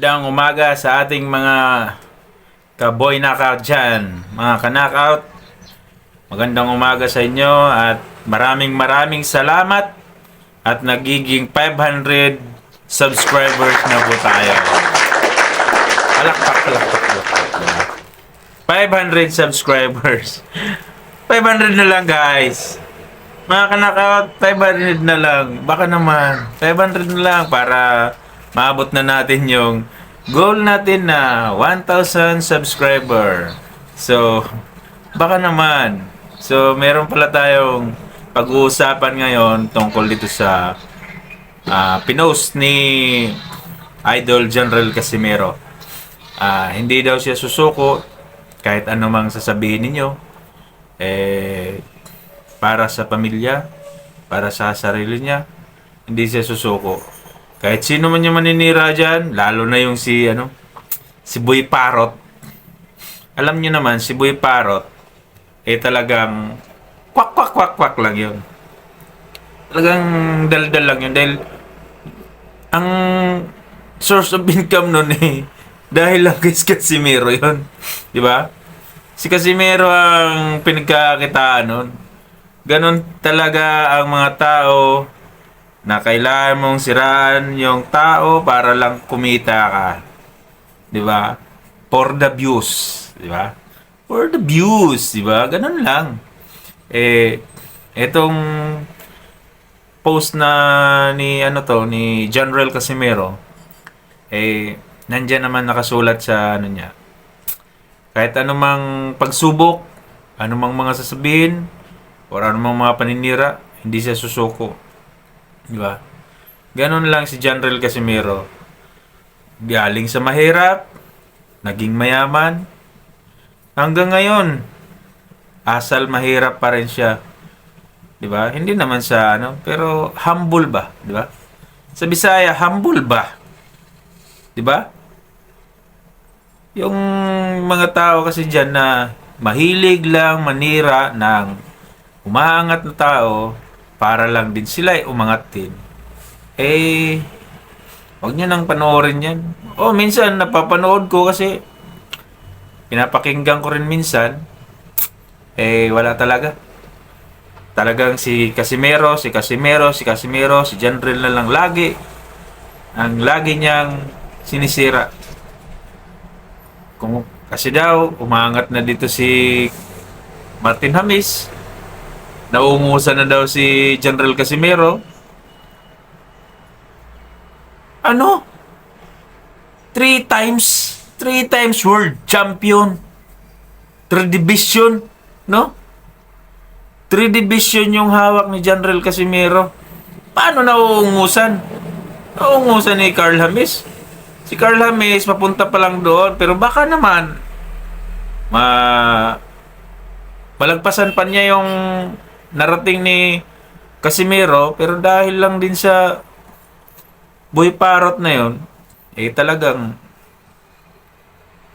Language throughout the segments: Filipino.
Magandang umaga sa ating mga kaboy knockout dyan. Mga ka-knockout, magandang umaga sa inyo at maraming maraming salamat at nagiging 500 subscribers na po tayo. Palakpak, palakpak, palakpak. 500 subscribers. 500 na lang guys. Mga ka-knockout, 500 na lang. Baka naman, 500 na lang para maabot na natin yung goal natin na 1,000 subscriber. So, baka naman. So, meron pala tayong pag-uusapan ngayon tungkol dito sa ah, pinost ni Idol General Casimero. Ah, hindi daw siya susuko kahit anumang sasabihin ninyo. Eh, para sa pamilya, para sa sarili niya, hindi siya susuko. Kahit sino man yung maninira dyan, lalo na yung si, ano, si Boy Parot. Alam niyo naman, si Boy Parot, eh talagang kwak kwak kwak kwak lang yun. Talagang daldal lang yun dahil ang source of income nun eh dahil lang kay Casimiro yun. Di ba? Si Casimiro ang pinagkakitaan nun. Ganon talaga ang mga tao na kailangan mong siraan yung tao para lang kumita ka. 'Di ba? For the views, 'di ba? For the views, 'di ba? Ganun lang. Eh etong post na ni ano to ni General Casimiro eh nandiyan naman nakasulat sa ano niya. Kahit anumang pagsubok, anumang mga sasabihin, or anumang mga paninira, hindi siya susuko. Di ba? Ganon lang si General Casimiro. Galing sa mahirap, naging mayaman. Hanggang ngayon, asal mahirap pa rin siya. Di ba? Hindi naman sa ano, pero humble ba? Di ba? Sa Bisaya, humble ba? Di ba? Yung mga tao kasi dyan na mahilig lang manira ng umaangat na tao para lang din sila ay umangat din. Eh, wag nyo nang panoorin yan. Oh, minsan napapanood ko kasi pinapakinggan ko rin minsan. Eh, wala talaga. Talagang si Casimero, si Casimero, si Casimero, si General na lang lagi. Ang lagi niyang sinisira. Kung kasi daw, umangat na dito si Martin Hamis. Naungusan na daw si General Casimero. Ano? Three times, three times world champion. Three division, no? Three division yung hawak ni General Casimero. Paano nauungusan? Nauungusan ni Carl Hamis. Si Carl Hamis, papunta pa lang doon. Pero baka naman, ma malagpasan pa niya yung narating ni Casimiro. Pero dahil lang din sa Boy Parot na yon eh talagang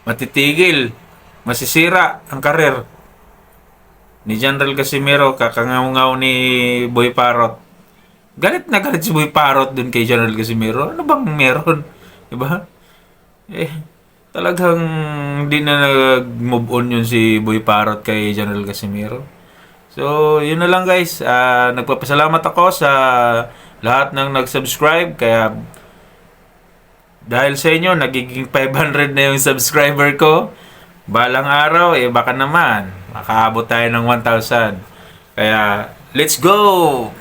matitigil, masisira ang karir ni General Casimiro, kakangaw-ngaw ni Boy Parot. Galit na galit si Boy Parot dun kay General Casimiro. Ano bang meron? Diba? Eh, talagang hindi na nag-move on yun si Boy Parot kay General Casimiro. So, yun na lang guys. Ah, nagpapasalamat ako sa lahat ng nag-subscribe. Kaya, dahil sa inyo, nagiging 500 na yung subscriber ko. Balang araw, eh baka naman, makaabot tayo ng 1,000. Kaya, let's go!